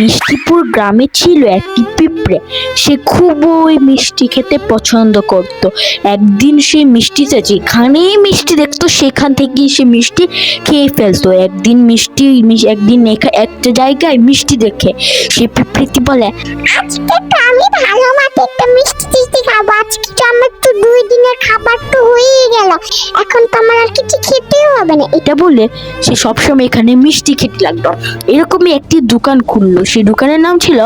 মিষ্টিপুর গ্রামে ছিল একটি পিঁপড়ে। সে খুবই মিষ্টি খেতে পছন্দ করত। একদিন সে মিষ্টিতে যেখানেই মিষ্টি দেখতো, সেখান থেকেই সে মিষ্টি খেয়ে ফেলতো। একদিন মিষ্টি একদিন একটা জায়গায় মিষ্টি দেখে। সে পিঁপড়েটি বলে, আজকে তো আমি ভালো মতো একটা মিষ্টি টিষ্টি খাব। আজকে তো আমার তো দুই দিনের খাবার তো হয়েই গেল। এখন তো আমার আর কিছু খেতেও হবে না। এটা বলে সে সবসময় এখানে মিষ্টি খেতে লাগল। এরকমই একটি দোকান খুললো। সেই দোকানের নাম ছিল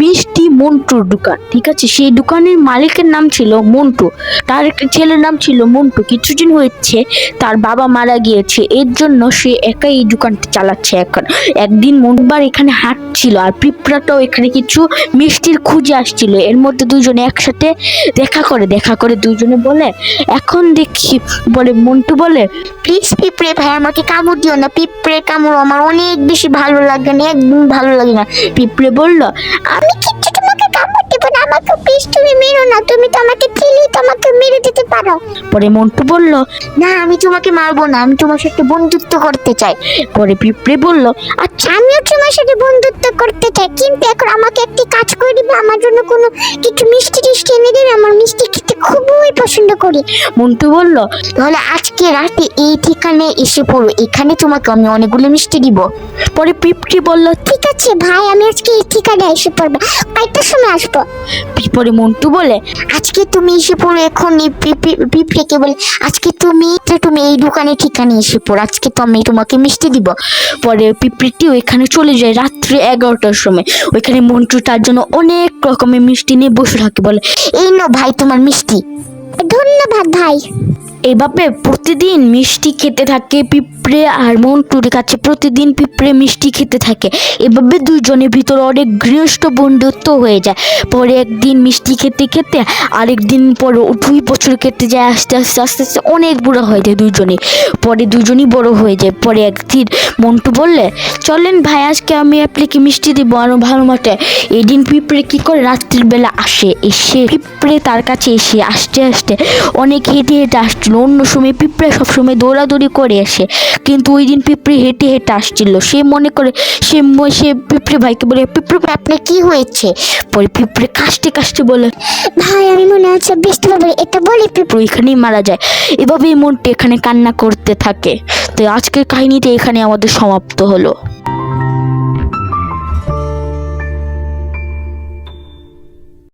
মিষ্টি মন্টুর দোকান ঠিক আছে? সেই দোকানের মালিকের নাম ছিল মন্টু। তার একটা ছেলের নাম ছিল মন্টু। কিছুদিন হয়েছে তার বাবা মারা গিয়েছে। এর জন্য সে একাই এই দোকানটা চালাচ্ছে এখন। একদিন মন্টুবার এখানে হাঁটছিল আর পিঁপড়াটাও এখানে কিছু মিষ্টির খুঁজে আসছিল। এর মধ্যে দুজনে একসাথে দেখা করে দেখা করে দুজনে বলে এখন দেখি। বলে মন্টু বলে প্লিজ পিঁপড়ে ভাই আমাকে কামড় দিও না। পিঁপড়ে কামড় আমার অনেক বেশি ভালো লাগে না একদম ভালো লাগে না। পিঁপড়ে বলল আমি কিচ্ছু তোমাকে কামড় দেবো না আমাকে প্লিজ তুমি মেরো না তুমি তো আমাকে চিলি তোমাকে মেরে দিতে পারো। পরে মন্টু বলল না আমি তোমাকে মারবো না আমি তোমার সাথে বন্ধুত্ব করতে চাই। পরে পিঁপড়ে বলল আচ্ছা আমিও তোমার সাথে বন্ধুত্ব করতে চাই কিন্তু এখন আমাকে একটি কাজ করে দিবে আমার জন্য কোনো কিছু মিষ্টি টিষ্টি পছন্দ করি। মন্টু বলল, তাহলে আজকে রাতে এই ঠিকানায় এসে পড়ো। এখানে তোমাকে আমি অনেকগুলো মিষ্টি দিব। পরে পিঁপড়ে বলল, ঠিক আছে ভাই, আমি আজকে এই ঠিকানায় এসে পড়ব। কয়টার সময় আসব? পরে মন্টু বলে, আজকে তুমি এসে পড়ো এখন এই পিঁপড়ে- বলে, আজকে তুমি তুমি এই দোকানে ঠিকানে এসে পড়ো। আজকে তো আমি তোমাকে মিষ্টি দিব। পরে পিঁপড়েটি ওইখানে চলে যায় রাত্রে এগারোটার সময়। ওইখানে মন্টু তার জন্য অনেক রকমের মিষ্টি নিয়ে বসে থাকে, বলে, এই নো ভাই তোমার মিষ্টি। ধন্যবাদ ভাই। এইভাবে প্রতিদিন মিষ্টি খেতে থাকে, পিঁপড়ে আর মন্টুর কাছে প্রতিদিন পিঁপড়ে মিষ্টি খেতে থাকে। এভাবে দুজনের ভিতরে অনেক গৃহস্থ বন্ধুত্ব হয়ে যায়। পরে একদিন মিষ্টি খেতে খেতে আরেকদিন পরে দুই বছর কেটে যায়, আস্তে আস্তে আস্তে আস্তে অনেক বুড়ো হয়ে যায় দুজনে পরে দুজনই বড় হয়ে যায়। পরে একদিন মন্টু বললে, চলেন ভাই, আজকে আমি আপনাকে মিষ্টি দিব আরও ভালো মতে। এদিন পিঁপড়ে কী করে রাত্রির বেলা আসে, এসে পিঁপড়ে তার কাছে এসে আসতে আসতে অনেক হেঁটে হেঁটে আসছিল অন্য সময় পিঁপড়ে সবসময় দৌড়াদৌড়ি করে আসে। কিন্তু ওই দিন পিঁপড়ে হেঁটে হেঁটে আসছিল। সে মনে করে, সে সে পিঁপড়ে ভাইকে বলে, পিঁপড়ে ভাই, আপনার কি হয়েছে? পরে পিঁপড়ে কাশতে কাশতে বলে, ভাই, আমি মনে হচ্ছে বুঝতে পারব এটা বলি পিঁপড়ে। এখানেই মারা যায়। এভাবেই মনটি এখানে কান্না করতে থাকে। তো আজকের কাহিনীটা এখানে আমাদের সমাপ্ত হলো।